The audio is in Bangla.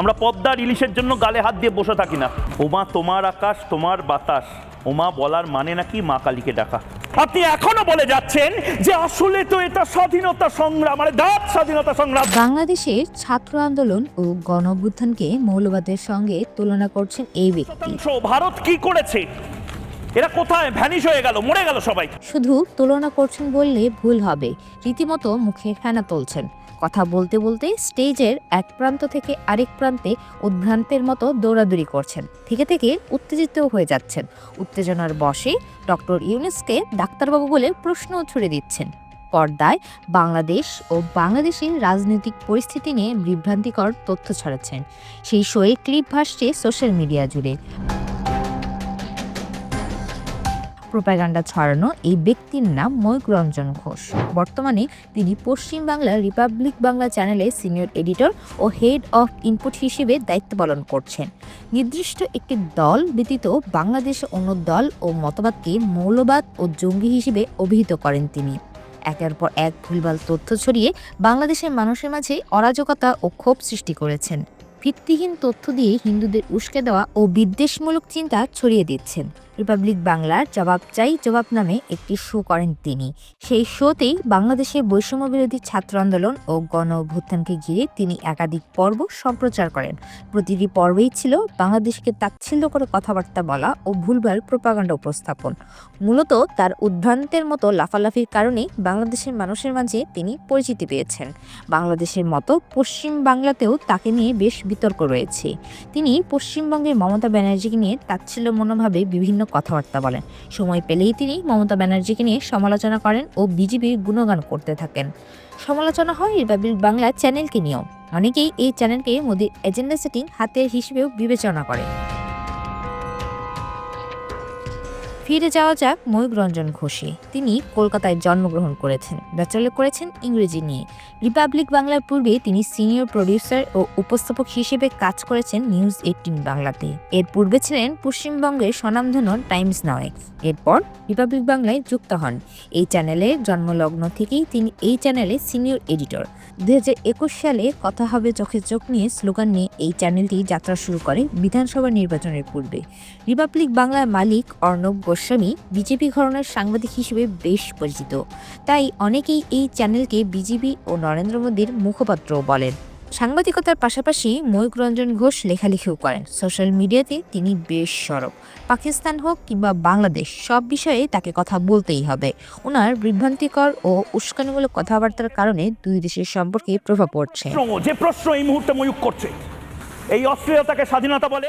আমরা পদ্মার ইলিশের জন্য গালে হাত দিয়ে বসে থাকি না। ওমা তোমার আকাশ তোমার বাতাস। ওমা বলার মানে নাকি মা কালীকে ডাকা। আপনি এখনও বলে যাচ্ছেন যে আসলে তো এটা স্বাধীনতা সংগ্রাম মানে দাঁত স্বাধীনতা সংগ্রাম। বাংলাদেশের ছাত্র আন্দোলন ও গণ অভ্যুত্থানকে মৌলবাদের সঙ্গে তুলনা করছেন এই ব্যক্তি। ভারত কি করেছে? এরা কোথায়? ভ্যানিশ হয়ে গেল মরে গেল সবাই। শুধু তুলনা করছেন বললে ভুল হবে। রীতিমতো মুখে ফেনা তুলছেন। কথা বলতে বলতে স্টেজের এক প্রান্ত থেকে আরেক প্রান্তে উদ্ভ্রান্তের মতো দৌড়াদৌড়ি করছেন। থেকে থেকে উত্তেজিত হয়ে যাচ্ছেন। উত্তেজনার বশে ডক্টর ইউনুসকে ডাক্তারবাবু বলে প্রশ্ন ছুড়ে দিচ্ছেন। পর্দায় বাংলাদেশ ও বাংলাদেশের রাজনৈতিক পরিস্থিতি নিয়ে বিভ্রান্তিকর তথ্য ছড়াচ্ছেন। সেই শোয়ে ক্লিপ ভাসছে সোশ্যাল মিডিয়া জুড়ে। প্রোপাগান্ডা ছড়ানো এই ব্যক্তির নাম ময়ূক রঞ্জন ঘোষ। বর্তমানে তিনি পশ্চিম বাংলার রিপাবলিক বাংলা চ্যানেলে সিনিয়র এডিটর ও হেড অফ ইনপুট হিসেবে দায়িত্ব পালন করছেন। নির্দিষ্ট একটি দল ব্যতীত বাংলাদেশে অন্য দল ও মতবাদকে মৌলবাদ ও জঙ্গি হিসেবে অভিহিত করেন তিনি। একের পর এক ভুলভাল তথ্য ছড়িয়ে বাংলাদেশের মানুষের মাঝে অরাজকতা ও ক্ষোভ সৃষ্টি করেছেন। ভিত্তিহীন তথ্য দিয়ে হিন্দুদের উস্কে দেওয়া ও বিদ্বেষমূলক চিন্তা ছড়িয়ে দিচ্ছেন। রিপাবলিক বাংলার জবাব চাই জবাব নামে একটি শো করেন তিনি। সেই শোতেই বাংলাদেশের বৈষম্য বিরোধী ছাত্র আন্দোলন ও গণ অভ্যুত্থানকে ঘিরে তিনি একাধিক পর্ব সম্প্রচার করেন। প্রতিটি পর্বেই ছিল বাংলাদেশকে তাচ্ছিল্য করে কথাবার্তা বলা ও ভুলভাল প্রোপাগান্ডা উপস্থাপন। মূলত তার উদ্ভ্রান্তের মতো লাফালাফির কারণেই বাংলাদেশের মানুষের মাঝে তিনি পরিচিতি পেয়েছেন। বাংলাদেশের মতো পশ্চিম বাংলাতেও তাকে নিয়ে বেশ বিতর্ক রয়েছে। তিনি পশ্চিমবঙ্গের মমতা ব্যানার্জিকে নিয়ে তাচ্ছিল্য মনোভাবে বিভিন্ন কথাবার্তা বলেন। সময় পেলেই তিনি মমতা ব্যানার্জিকে নিয়ে সমালোচনা করেন ও বিজেপির গুণগান করতে থাকেন। সমালোচনা হয় রিপাবলিক বাংলা চ্যানেলকে নিয়েও। অনেকেই এই চ্যানেলকে মোদীর এজেন্ডা সেটিং হাতের হিসেবেও বিবেচনা করে। ফিরে যাওয়া যাক ময়ূক রঞ্জন ঘোষে। তিনি কলকাতায় জন্মগ্রহণ করেছেন, ব্যাচেলর করেছেন ইংরেজি নিয়ে। রিপাবলিক বাংলার পূর্বে তিনি সিনিয়র প্রডিউসার ও উপস্থাপক হিসেবে কাজ করেছেন নিউজ এইটিন বাংলাতে। এর পূর্বে ছিলেন পশ্চিমবঙ্গের স্বনামধন্য টাইমস নাওয়ে এরপর রিপাবলিক বাংলায় যুক্ত হন। এই চ্যানেলে জন্মলগ্ন থেকেই তিনি এই চ্যানেলে সিনিয়র এডিটর। দু হাজার একুশ সালে কথা হবে, চোখে চোখ নিয়ে স্লোগান নিয়ে এই চ্যানেলটি যাত্রা শুরু করে বিধানসভা নির্বাচনের পূর্বে। রিপাবলিক বাংলার মালিক অর্ণব গোস্বামী বিজেপি ঘরনার সাংবাদিক হিসেবে বেশ পরিচিত। তাই অনেকেই এই চ্যানেলকে বিজেপি ও নরেন্দ্র মোদীর মুখপাত্র বলেন। সাংবাদিকতার পাশাপাশি ময়ূক রঞ্জন ঘোষ লেখালেখিও করেন। সোশ্যাল মিডিয়াতে তিনি বেশ সরব। পাকিস্তান হোক কিংবা বাংলাদেশ, সব বিষয়ে তাকে কথা বলতেই হবে। ওনার বিভ্রান্তিকর ও উস্কানিমূলক কথাবার্তার কারণে দুই দেশের সম্পর্কে প্রভাব পড়ছে। যে প্রশ্ন এই মুহূর্তে ময়ূক করছে, এই অস্থিরতাকে স্বাধীনতা বলে?